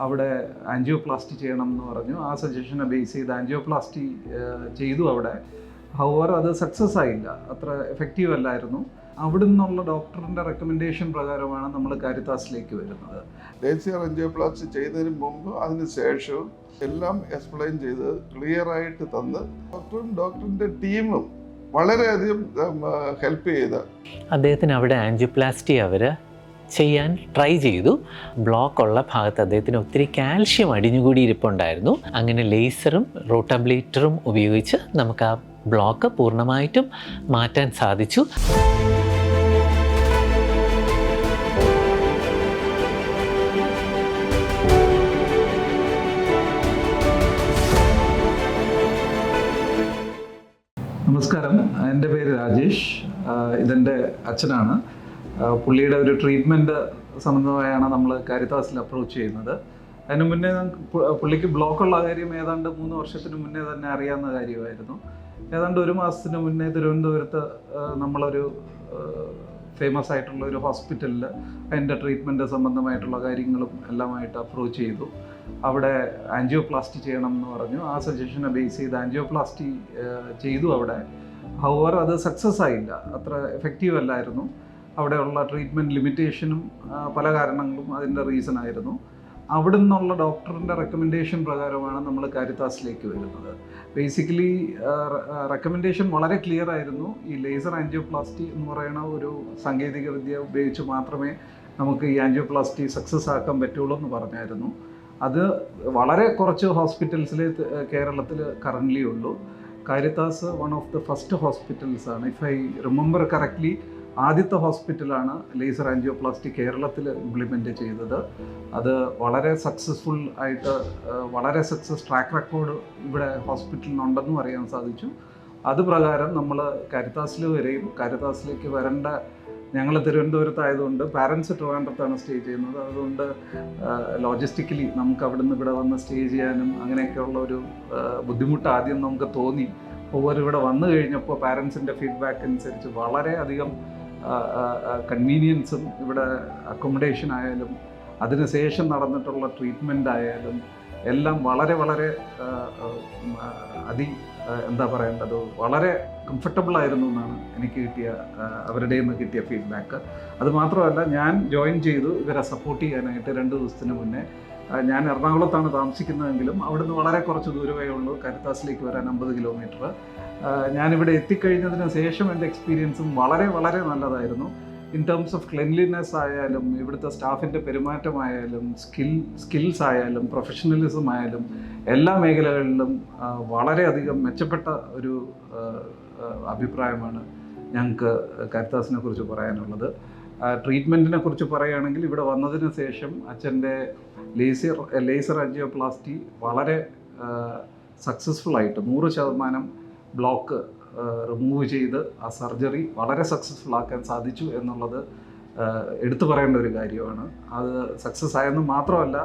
അവിടെ ആൻജിയോപ്ലാസ്റ്റി ചെയ്യണം എന്ന് പറഞ്ഞു. ആ സജഷനെ ബേസ് ചെയ്ത് ആൻജിയോപ്ലാസ്റ്റി ചെയ്തു അവിടെ. ഹവർ അത് സക്സസ് ആയില്ല. അത്ര എഫക്റ്റീവ് അല്ലായിരുന്നു. അവിടെ നിന്നുള്ള ഡോക്ടറിന്റെ റെക്കമെൻഡേഷൻ പ്രകാരമാണ് നമ്മൾ കാരിത്താസിലേക്ക് വരുന്നത്. ലേസിയർ ആൻജിയോപ്ലാസ്റ്റി ചെയ്തതിന് മുമ്പ് അതിന് ശേഷവും എല്ലാം എക്സ്പ്ലെയിൻ ചെയ്ത് ക്ലിയർ ആയിട്ട് തന്ന് ഡോക്ടറും ഡോക്ടറിന്റെ ടീമും വളരെയധികം ഹെൽപ്പ് ചെയ്ത. അദ്ദേഹത്തിന് അവിടെ ആൻജിയോപ്ലാസ്റ്റി അവർ ചെയ്യാൻ ട്രൈ ചെയ്തു. ബ്ലോക്ക് ഉള്ള ഭാഗത്ത് അദ്ദേഹത്തിന് ഒത്തിരി കാൽഷ്യം അടിഞ്ഞുകൂടി ഇരിപ്പുണ്ടായിരുന്നു അങ്ങനെ ലേസറും റോട്ടബ്ലേറ്ററും ഉപയോഗിച്ച് നമുക്ക് ആ ബ്ലോക്ക് പൂർണമായിട്ടും മാറ്റാൻ സാധിച്ചു. നമസ്കാരം. എന്റെ പേര് രാജേഷ്. ഇതെന്റെ അച്ഛനാണ്. പുള്ളിയുടെ ഒരു ട്രീറ്റ്മെന്റ് സംബന്ധമായാണ് നമ്മൾ കാരിത്താസിൽ അപ്രോച്ച് ചെയ്യുന്നത്. അതിന് മുന്നേ പുള്ളിക്ക് ബ്ലോക്കുള്ള കാര്യം ഏതാണ്ട് മൂന്ന് വർഷത്തിന് മുന്നേ തന്നെ അറിയാവുന്ന കാര്യമായിരുന്നു. ഏതാണ്ട് ഒരു മാസത്തിന് മുന്നേ തിരുവനന്തപുരത്ത് നമ്മളൊരു ഫേമസ് ആയിട്ടുള്ള ഒരു ഹോസ്പിറ്റലിൽ അതിന്റെ ട്രീറ്റ്മെന്റ് സംബന്ധമായിട്ടുള്ള കാര്യങ്ങളും എല്ലാമായിട്ട് അപ്രോച്ച് ചെയ്തു. അവിടെ ആൻജിയോപ്ലാസ്റ്റി ചെയ്യണം എന്ന് പറഞ്ഞു. ആ സജഷനെ ബേസ് ചെയ്ത് ആൻജിയോപ്ലാസ്റ്റി ചെയ്തു അവിടെ. ഹവർ അത് സക്സസ് ആയില്ല. അത്ര എഫക്റ്റീവ് അല്ലായിരുന്നു. അവിടെയുള്ള ട്രീറ്റ്മെന്റ് ലിമിറ്റേഷനും പല കാരണങ്ങളും അതിന്റെ റീസൺ ആയിരുന്നു. അവിടെ നിന്നുള്ള ഡോക്ടറിന്റെ റെക്കമെൻഡേഷൻ പ്രകാരമാണ് നമ്മൾ കാരിത്താസിലേക്ക് വരുന്നത്. ബേസിക്കലി റെക്കമെൻഡേഷൻ വളരെ ക്ലിയർ ആയിരുന്നു. ഈ ലേസർ ആൻജിയോപ്ലാസ്റ്റി എന്ന് പറയുന്ന ഒരു സാങ്കേതിക വിദ്യ ഉപയോഗിച്ച് മാത്രമേ നമുക്ക് ഈ ആൻജിയോപ്ലാസ്റ്റി സക്സസ് ആക്കാൻ പറ്റുള്ളൂ എന്ന് പറഞ്ഞായിരുന്നു. അത് വളരെ കുറച്ച് ഹോസ്പിറ്റൽസിൽ കേരളത്തിൽ കറന്റ്ലി ഉള്ളൂ. Caritas one of the first ഹോസ്പിറ്റൽസാണ് if I remember correctly ആദ്യത്തെ ഹോസ്പിറ്റലാണ് ലേസർ ആൻജിയോപ്ലാസ്റ്റി കേരളത്തിൽ ഇംപ്ലിമെന്റ് ചെയ്തത്. അത് വളരെ സക്സസ്ഫുൾ ആയിട്ട് വളരെ സക്സസ് ട്രാക്ക് റെക്കോർഡ് ഇവിടെ ഹോസ്പിറ്റലിനുണ്ടെന്നും അറിയാൻ സാധിച്ചു. അത് പ്രകാരം നമ്മൾ കരുത്താസിൽ വരെയും കരുത്താസിലേക്ക് വരേണ്ട ഞങ്ങൾ തിരുവനന്തപുരത്തായതുകൊണ്ട് പാരൻസ് ട്രിവാൻഡ്രത്താണ് സ്റ്റേ ചെയ്യുന്നത്. അതുകൊണ്ട് ലോജിസ്റ്റിക്കലി നമുക്ക് അവിടെ നിന്ന് ഇവിടെ വന്ന് സ്റ്റേ ചെയ്യാനും അങ്ങനെയൊക്കെയുള്ള ഒരു ബുദ്ധിമുട്ട് ആദ്യം നമുക്ക് തോന്നി. ഓവർ ഇവിടെ വന്നു കഴിഞ്ഞപ്പോൾ പാരൻസിന്റെ ഫീഡ്ബാക്ക് അനുസരിച്ച് വളരെയധികം കൺവീനിയൻസും ഇവിടെ അക്കോമഡേഷൻ ആയാലും അതിനുശേഷം നടന്നിട്ടുള്ള ട്രീറ്റ്മെന്റ് ആയാലും എല്ലാം വളരെ വളരെ അതി എന്താ പറയേണ്ടത്? വളരെ കംഫർട്ടബിൾ ആയിരുന്നു എന്നാണ് എനിക്ക് കിട്ടിയ അവരുടെ നിന്ന് കിട്ടിയ ഫീഡ്ബാക്ക് അതുമാത്രമല്ല ഞാൻ ജോയിൻ ചെയ്തു ഇവരെ സപ്പോർട്ട് ചെയ്യാനായിട്ട് രണ്ട് ദിവസത്തിന് മുന്നേ ഞാൻ എറണാകുളത്താണ് താമസിക്കുന്നതെങ്കിലും അവിടുന്ന് വളരെ കുറച്ച് ദൂരമേ ഉള്ളൂ. കരുത്താസിലേക്ക് വരാൻ അമ്പത് കിലോമീറ്റർ ഞാനിവിടെ എത്തിക്കഴിഞ്ഞതിന് ശേഷം എന്റെ എക്സ്പീരിയൻസും വളരെ വളരെ നല്ലതായിരുന്നു. ഇൻ ടേംസ് ഓഫ് ക്ലെൻലിനെസ് ആയാലും ഇവിടുത്തെ സ്റ്റാഫിന്റെ പെരുമാറ്റമായാലും സ്കിൽ സ്കിൽസ് ആയാലും പ്രൊഫഷണലിസം ആയാലും എല്ലാ മേഖലകളിലും വളരെയധികം മെച്ചപ്പെട്ട ഒരു അഭിപ്രായമാണ് ഞങ്ങൾക്ക് കരുത്താസിനെ കുറിച്ച് പറയാനുള്ളത്. ട്രീറ്റ്മെന്റിനെ കുറിച്ച് പറയുകയാണെങ്കിൽ ഇവിടെ വന്നതിന് ശേഷം അച്ഛന്റെ ലേസർ ലേസർ അഞ്ചിയോപ്ലാസ്റ്റി വളരെ സക്സസ്ഫുൾ ആയിട്ട് നൂറ് ശതമാനം ബ്ലോക്ക് റിമൂവ് ചെയ്ത് ആ സർജറി വളരെ സക്സസ്ഫുൾ ആക്കാൻ സാധിച്ചു എന്നുള്ളത് എടുത്തു പറയേണ്ട ഒരു കാര്യമാണ്. അത് സക്സസ് ആയെന്ന് മാത്രമല്ല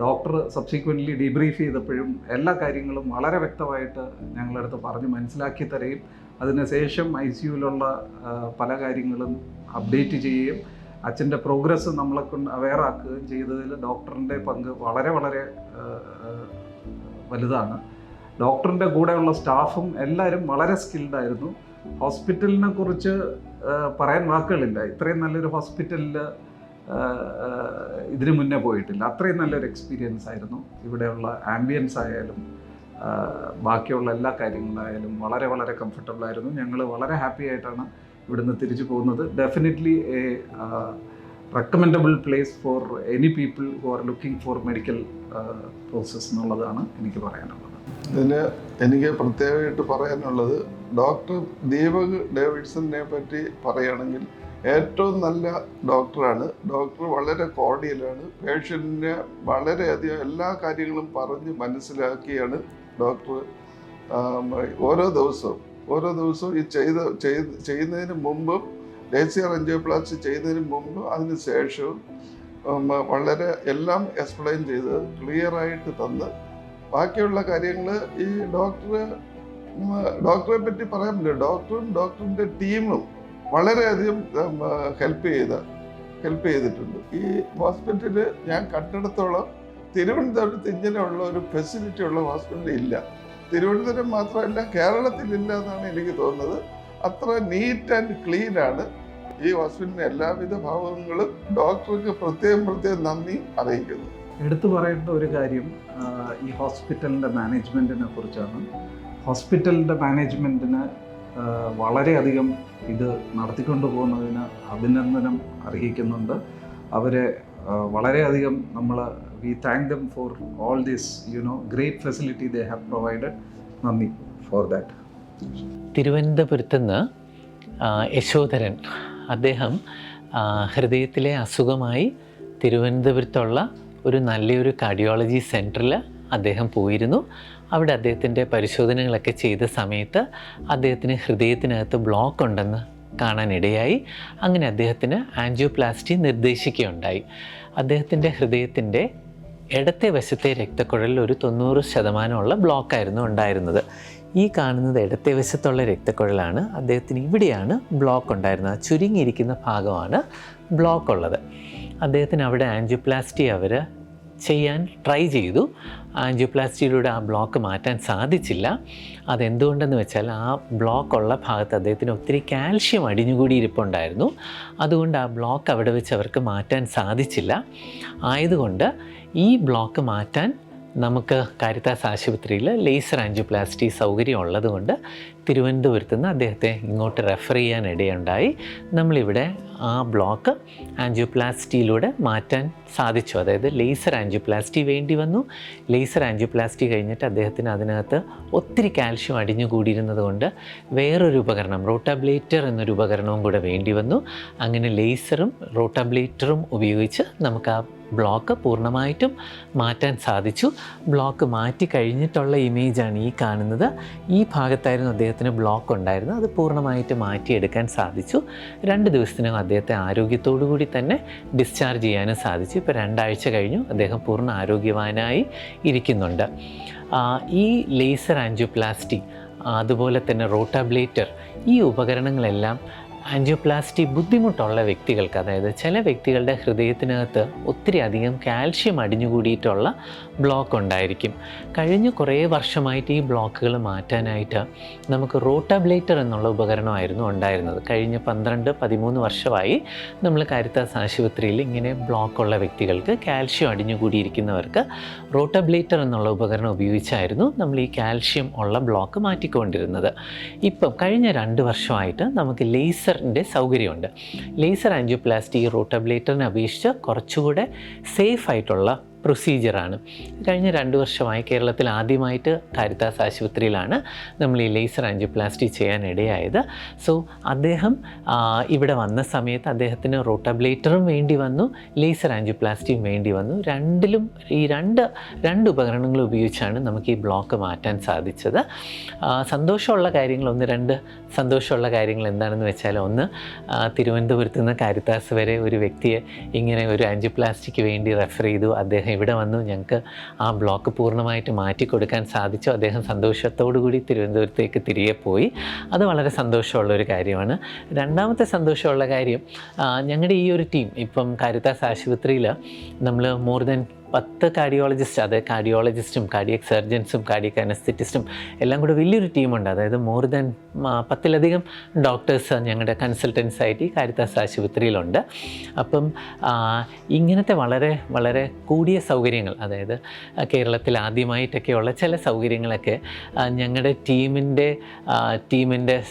ഡോക്ടർ സബ്സിക്വന്റ്ലി ഡീബ്രീഫ് ചെയ്തപ്പോഴും എല്ലാ കാര്യങ്ങളും വളരെ വ്യക്തമായിട്ട് ഞങ്ങളടുത്ത് പറഞ്ഞ് മനസ്സിലാക്കി തരികയും അതിനുശേഷം ഐ സിയുലുള്ള പല കാര്യങ്ങളും അപ്ഡേറ്റ് ചെയ്യുകയും അച്ഛന്റെ പ്രോഗ്രസ് നമ്മളെ കൊണ്ട് അവെയർ ചെയ്തതിൽ ഡോക്ടറിന്റെ പങ്ക് വളരെ വളരെ വലുതാണ്. ഡോക്ടറിന്റെ കൂടെയുള്ള സ്റ്റാഫും എല്ലാവരും വളരെ സ്കിൽഡ് ആയിരുന്നു. ഹോസ്പിറ്റലിനെ കുറിച്ച് പറയാൻ വാക്കുകളില്ല. ഇത്രയും നല്ലൊരു ഹോസ്പിറ്റലിൽ ഇതിനു മുന്നേ പോയിട്ടില്ല. അത്രയും നല്ലൊരു എക്സ്പീരിയൻസ് ആയിരുന്നു. ഇവിടെയുള്ള ആംബിയൻസ് ആയാലും ബാക്കിയുള്ള എല്ലാ കാര്യങ്ങളായാലും വളരെ വളരെ കംഫർട്ടബിൾ ആയിരുന്നു. ഞങ്ങൾ വളരെ ഹാപ്പി ആയിട്ടാണ് ഇവിടുന്ന് തിരിച്ചു പോകുന്നത്. Definitely a recommendable place for any people who are looking for medical process എന്നുള്ളതാണ് എനിക്ക് പറയാനുള്ളത്. ഇതിന് എനിക്ക് പ്രത്യേകമായിട്ട് പറയാനുള്ളത് ഡോക്ടർ ദീപക് ഡേവിഡ്സണിനെ പറ്റി പറയുകയാണെങ്കിൽ ഏറ്റവും നല്ല ഡോക്ടറാണ്. ഡോക്ടർ വളരെ കോർഡിയലാണ്. പേഷ്യന്റിനെ വളരെയധികം എല്ലാ കാര്യങ്ങളും പറഞ്ഞ് മനസ്സിലാക്കിയാണ് ഡോക്ടർ ഓരോ ദിവസവും. ഓരോ ദിവസവും ഈ ചെയ്ത ചെയ്യുന്നതിന് മുമ്പും ലേസിയർ എൻജിയോപ്ലാസ്റ്റി ചെയ്യുന്നതിന് മുമ്പും അതിന് ശേഷവും വളരെ എല്ലാം എക്സ്പ്ലെയിൻ ചെയ്ത് ക്ലിയറായിട്ട് തന്ന്. ബാക്കിയുള്ള കാര്യങ്ങൾ ഈ ഡോക്ടറെ ഡോക്ടറെ പറ്റി പറയാൻ പറ്റില്ല. ഡോക്ടറും ഡോക്ടറിന്റെ ടീമും വളരെയധികം ഹെൽപ്പ് ചെയ്ത ഹെൽപ്പ് ചെയ്തിട്ടുണ്ട്. ഈ ഹോസ്പിറ്റൽ ഞാൻ കണ്ടിടത്തോളം തിരുവനന്തപുരത്ത് ഇങ്ങനെയുള്ള ഒരു ഫെസിലിറ്റി ഉള്ള ഹോസ്പിറ്റൽ ഇല്ല. തിരുവനന്തപുരം മാത്രമല്ല കേരളത്തിൽ ഇല്ല എന്നാണ് എനിക്ക് തോന്നുന്നത്. അത്ര നീറ്റ് ആൻഡ് ക്ലീൻ ആണ്. ഈ ഹോസ്പിറ്റലിന് എല്ലാവിധ ഭാഗങ്ങളും ഡോക്ടർക്ക് പ്രത്യേകം പ്രത്യേകം നന്ദി അറിയിക്കുന്നു. എടുത്തു പറയേണ്ട ഒരു കാര്യം ഈ ഹോസ്പിറ്റലിന്റെ മാനേജ്മെന്റിനെ കുറിച്ചാണ്. ഹോസ്പിറ്റലിന്റെ മാനേജ്മെന്റിന് വളരെയധികം ഇത് നടത്തിക്കൊണ്ടു പോകുന്നതിന് അഭിനന്ദനം അർഹിക്കുന്നുണ്ട്. അവരെ വളരെയധികം നമ്മൾ we thank them for all this you know great facility they have provided നന്ദി ഫോർ ദാറ്റ് തിരുവനന്തപുരത്ത് നിന്ന് യശോധരൻ അദ്ദേഹം ഹൃദയത്തിലെ അസുഖമായി തിരുവനന്തപുരത്തുള്ള ഒരു നല്ലൊരു കാർഡിയോളജി സെന്ററിൽ അദ്ദേഹം പോയിരുന്നു. അവിടെ അദ്ദേഹത്തിന്റെ പരിശോധനകളൊക്കെ ചെയ്ത സമയത്ത് അദ്ദേഹത്തിന് ഹൃദയത്തിനകത്ത് ബ്ലോക്ക് ഉണ്ടെന്ന് കാണാനിടയായി. അങ്ങനെ അദ്ദേഹത്തിന് ആൻജിയോപ്ലാസ്റ്റി നിർദ്ദേശിക്കുകയുണ്ടായി. അദ്ദേഹത്തിന്റെ ഹൃദയത്തിന്റെ ഇടത്തെ വശത്തെ രക്തക്കുഴലിൽ ഒരു തൊണ്ണൂറ് ശതമാനമുള്ള ബ്ലോക്കായിരുന്നു ഉണ്ടായിരുന്നത്. ഈ കാണുന്നത് ഇടത്തെ വശത്തുള്ള രക്തക്കുഴലാണ്. അദ്ദേഹത്തിന് ഇവിടെയാണ് ബ്ലോക്ക് ഉണ്ടായിരുന്നത്. ചുരുങ്ങിയിരിക്കുന്ന ഭാഗമാണ് ബ്ലോക്ക് ഉള്ളത്. അദ്ദേഹത്തിന് അവിടെ ആൻജിയോപ്ലാസ്റ്റി അവർ ചെയ്യാൻ ട്രൈ ചെയ്തു. ആൻജിയോപ്ലാസ്റ്റിയിലൂടെ ആ ബ്ലോക്ക് മാറ്റാൻ സാധിച്ചില്ല. അതെന്തുകൊണ്ടെന്ന് വെച്ചാൽ ആ ബ്ലോക്ക് ഉള്ള ഭാഗത്ത് അദ്ദേഹത്തിന് ഒത്തിരി കാൽഷ്യം അടിഞ്ഞുകൂടിയിരിപ്പുണ്ടായിരുന്നു. അതുകൊണ്ട് ആ ബ്ലോക്ക് അവിടെ വെച്ച് അവർക്ക് മാറ്റാൻ സാധിച്ചില്ല. ആയതുകൊണ്ട് ഈ ബ്ലോക്ക് മാറ്റാൻ നമുക്ക് കാരിത്താസ് ആശുപത്രിയിൽ ലേസർ ആൻജിയോപ്ലാസ്റ്റി സൗകര്യം ഉള്ളതുകൊണ്ട് തിരുവനന്തപുരത്ത് നിന്ന് അദ്ദേഹത്തെ ഇങ്ങോട്ട് റെഫർ ചെയ്യാൻ ഇടയുണ്ടായി നമ്മളിവിടെ ആ ബ്ലോക്ക് ആൻജിയോപ്ലാസ്റ്റിയിലൂടെ മാറ്റാൻ സാധിച്ചു. അതായത് ലേസർ ആൻജിയോപ്ലാസ്റ്റി വേണ്ടി വന്നു. ലേസർ ആൻജിയോപ്ലാസ്റ്റി കഴിഞ്ഞിട്ട് അദ്ദേഹത്തിന് അതിനകത്ത് ഒത്തിരി കാൽഷ്യം അടിഞ്ഞുകൂടിയിരുന്നത് കൊണ്ട് വേറൊരു ഉപകരണം റോട്ടാബ്ലേറ്റർ എന്നൊരു ഉപകരണവും കൂടെ വേണ്ടി വന്നു. അങ്ങനെ ലേസറും റോട്ടാബ്ലേറ്ററും ഉപയോഗിച്ച് നമുക്ക് ആ ബ്ലോക്ക് പൂർണമായിട്ടും മാറ്റാൻ സാധിച്ചു. ബ്ലോക്ക് മാറ്റി കഴിഞ്ഞിട്ടുള്ള ഇമേജാണ് ഈ കാണുന്നത്. ഈ ഭാഗത്തായിരുന്നു അദ്ദേഹത്തിന് ബ്ലോക്ക് ഉണ്ടായിരുന്നു. അത് പൂർണമായിട്ട് മാറ്റിയെടുക്കാൻ സാധിച്ചു. രണ്ട് ദിവസത്തിനകം അദ്ദേഹത്തെ ആരോഗ്യത്തോടു കൂടി തന്നെ ഡിസ്ചാർജ് ചെയ്യാനും സാധിച്ചു. ഇപ്പോൾ രണ്ടാഴ്ച കഴിഞ്ഞു. അദ്ദേഹം പൂർണ ആരോഗ്യവാനായി ഇരിക്കുന്നുണ്ട്. ഈ ലേസർ ആൻജിയോപ്ലാസ്റ്റി അതുപോലെ തന്നെ റോട്ടാബ്ലേറ്റർ ഈ ഉപകരണങ്ങളെല്ലാം ആൻജിയോപ്ലാസ്റ്റി ബുദ്ധിമുട്ടുള്ള വ്യക്തികൾക്ക് അതായത് ചില വ്യക്തികളുടെ ഹൃദയത്തിനകത്ത് ഒത്തിരി അധികം കാൽഷ്യം അടിഞ്ഞുകൂടിയിട്ടുള്ള ബ്ലോക്ക് ഉണ്ടായിരിക്കും. കഴിഞ്ഞ കുറേ വർഷമായിട്ട് ഈ ബ്ലോക്കുകൾ മാറ്റാനായിട്ട് നമുക്ക് റോട്ടാബ്ലേറ്റർ എന്നുള്ള ഉപകരണമായിരുന്നു ഉണ്ടായിരുന്നത്. കഴിഞ്ഞ പന്ത്രണ്ട് പതിമൂന്ന് വർഷമായി നമ്മൾ കാരിത്താസ് ആശുപത്രിയിൽ ഇങ്ങനെ ബ്ലോക്കുള്ള വ്യക്തികൾക്ക് കാൽഷ്യം അടിഞ്ഞുകൂടിയിരിക്കുന്നവർക്ക് റോട്ടാബ്ലേറ്റർ എന്നുള്ള ഉപകരണം ഉപയോഗിച്ചായിരുന്നു നമ്മൾ ഈ കാൽഷ്യം ഉള്ള ബ്ലോക്ക് മാറ്റിക്കൊണ്ടിരുന്നത്. ഇപ്പം കഴിഞ്ഞ രണ്ട് വർഷമായിട്ട് നമുക്ക് ലേസറിന്റെ സൗകര്യമുണ്ട്. ലേസർ ആൻജിയോപ്ലാസ്റ്റി റോട്ടബ്ലേറ്ററിനെ അപേക്ഷിച്ച് കുറച്ചുകൂടെ സേഫ് ആയിട്ടുള്ള പ്രൊസീജിയറാണ്. കഴിഞ്ഞ രണ്ട് വർഷമായി കേരളത്തിൽ ആദ്യമായിട്ട് കാരിത്താസ് ആശുപത്രിയിലാണ് നമ്മൾ ഈ ലേസർ ആൻജിയോപ്ലാസ്റ്റി ചെയ്യാൻ ഇടയായത് സോ അദ്ദേഹം ഇവിടെ വന്ന സമയത്ത് അദ്ദേഹത്തിന് റോട്ടബ്ലേറ്ററും വേണ്ടി വന്നു ലേസർ ആൻജിയോപ്ലാസ്റ്റിയും വേണ്ടി വന്നു. രണ്ടിലും ഈ രണ്ട് രണ്ട് ഉപകരണങ്ങൾ ഉപയോഗിച്ചാണ് നമുക്ക് ഈ ബ്ലോക്ക് മാറ്റാൻ സാധിച്ചത്. സന്തോഷമുള്ള കാര്യങ്ങൾ ഒന്ന് രണ്ട് സന്തോഷമുള്ള കാര്യങ്ങൾ എന്താണെന്ന് വെച്ചാൽ ഒന്ന് തിരുവനന്തപുരത്ത് നിന്ന് കാരിത്താസ് വരെ ഒരു വ്യക്തിയെ ഇങ്ങനെ ഒരു ആൻജിയോപ്ലാസ്റ്റിക്ക് വേണ്ടി റെഫർ ചെയ്തു. അദ്ദേഹം ഇവിടെ വന്നു? ഞങ്ങൾക്ക് ആ ബ്ലോക്ക് പൂർണമായിട്ട് മാറ്റിക്കൊടുക്കാൻ സാധിച്ചു. അദ്ദേഹം സന്തോഷത്തോടു കൂടി തിരുവനന്തപുരത്തേക്ക് തിരികെ പോയി. അത് വളരെ സന്തോഷമുള്ള ഒരു കാര്യമാണ്. രണ്ടാമത്തെ സന്തോഷമുള്ള കാര്യം ഞങ്ങളുടെ ഈ ഒരു ടീം ഇപ്പം കാരിത്താസ് ആശുപത്രിയിൽ നമ്മൾ മോർ ദാൻ പത്ത് കാർഡിയോളജിസ്റ്റ് അത് കാർഡിയോളജിസ്റ്റും കാർഡിയക് സർജൻസും കാർഡിയക് അനസ്തെറ്റിസ്റ്റും എല്ലാം കൂടെ വലിയൊരു ടീമുണ്ട് അതായത് മോർ ദാൻ പത്തിലധികം ഡോക്ടേഴ്സ് ഞങ്ങളുടെ കൺസൾട്ടൻസ് ആയിട്ട് ഈ കാരിത്താസ് ആശുപത്രിയിലുണ്ട്. അപ്പം ഇങ്ങനത്തെ വളരെ വളരെ കൂടിയ സൗകര്യങ്ങൾ അതായത് കേരളത്തിൽ ആദ്യമായിട്ടൊക്കെയുള്ള ചില സൗകര്യങ്ങളൊക്കെ ഞങ്ങളുടെ ടീമിന്റെ ടീമിന്റെ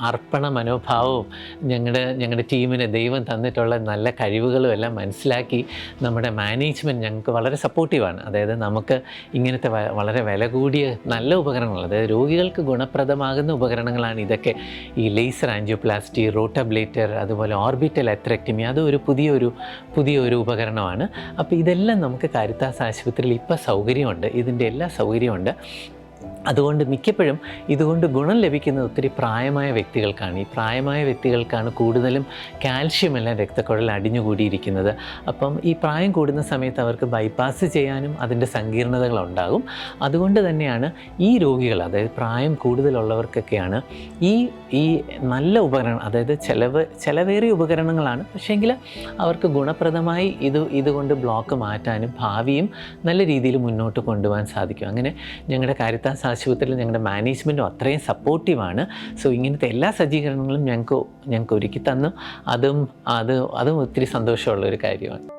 അർപ്പണ മനോഭാവവും ഞങ്ങളുടെ ഞങ്ങളുടെ ടീമിന് ദൈവം തന്നിട്ടുള്ള നല്ല കഴിവുകളും എല്ലാം മനസ്സിലാക്കി നമ്മുടെ മാനേജ്മെന്റ് ഞങ്ങൾക്ക് വളരെ സപ്പോർട്ടീവാണ്. അതായത് നമുക്ക് ഇങ്ങനത്തെ വളരെ വില കൂടിയ നല്ല ഉപകരണങ്ങൾ അതായത് രോഗികൾക്ക് ഗുണപ്രദമാകുന്ന ഉപകരണങ്ങളാണ് ഇതൊക്കെ. ഈ ലേസർ ആൻജിയോപ്ലാസ്റ്റി റോട്ടബ്ലേറ്റർ അതുപോലെ ഓർബിറ്റൽ അത്രക്ടമി അതൊരു പുതിയൊരു പുതിയൊരു ഉപകരണമാണ്. അപ്പോൾ ഇതെല്ലാം നമുക്ക് കാരിത്താസ് ആശുപത്രിയിൽ ഇപ്പോൾ സൗകര്യമുണ്ട്. ഇതിന്റെ എല്ലാ സൗകര്യമുണ്ട്. അതുകൊണ്ട് മിക്കപ്പോഴും ഇതുകൊണ്ട് ഗുണം ലഭിക്കുന്നത് ഒത്തിരി പ്രായമായ വ്യക്തികൾക്കാണ്. ഈ പ്രായമായ വ്യക്തികൾക്കാണ് കൂടുതലും കാൽഷ്യം എല്ലാം രക്തക്കുഴൽ അടിഞ്ഞുകൂടിയിരിക്കുന്നത്. അപ്പം ഈ പ്രായം കൂടുന്ന സമയത്ത് അവർക്ക് ബൈപ്പാസ് ചെയ്യാനും അതിന്റെ സങ്കീർണതകളുണ്ടാകും. അതുകൊണ്ട് തന്നെയാണ് ഈ രോഗികൾ അതായത് പ്രായം കൂടുതലുള്ളവർക്കൊക്കെയാണ് ഈ ഈ നല്ല ഉപകരണം അതായത് ചിലവ് ചിലവേറിയ ഉപകരണങ്ങളാണ്. പക്ഷേങ്കിൽ അവർക്ക് ഗുണപ്രദമായി ഇത് ഇതുകൊണ്ട് ബ്ലോക്ക് മാറ്റാനും ഭാവിയും നല്ല രീതിയിൽ മുന്നോട്ട് കൊണ്ടുപോകാൻ സാധിക്കും. അങ്ങനെ ഞങ്ങളുടെ കാരിത്താസ് ആശുപത്രിയിൽ ഞങ്ങളുടെ മാനേജ്മെന്റും അത്രയും സപ്പോർട്ടീവാണ് സോ ഇങ്ങനത്തെ എല്ലാ സജ്ജീകരണങ്ങളും ഞങ്ങൾക്ക് ഞങ്ങൾക്ക് ഒരുക്കി തന്നു. അതും അത് അതും ഒത്തിരി സന്തോഷമുള്ള ഒരു കാര്യമാണ്.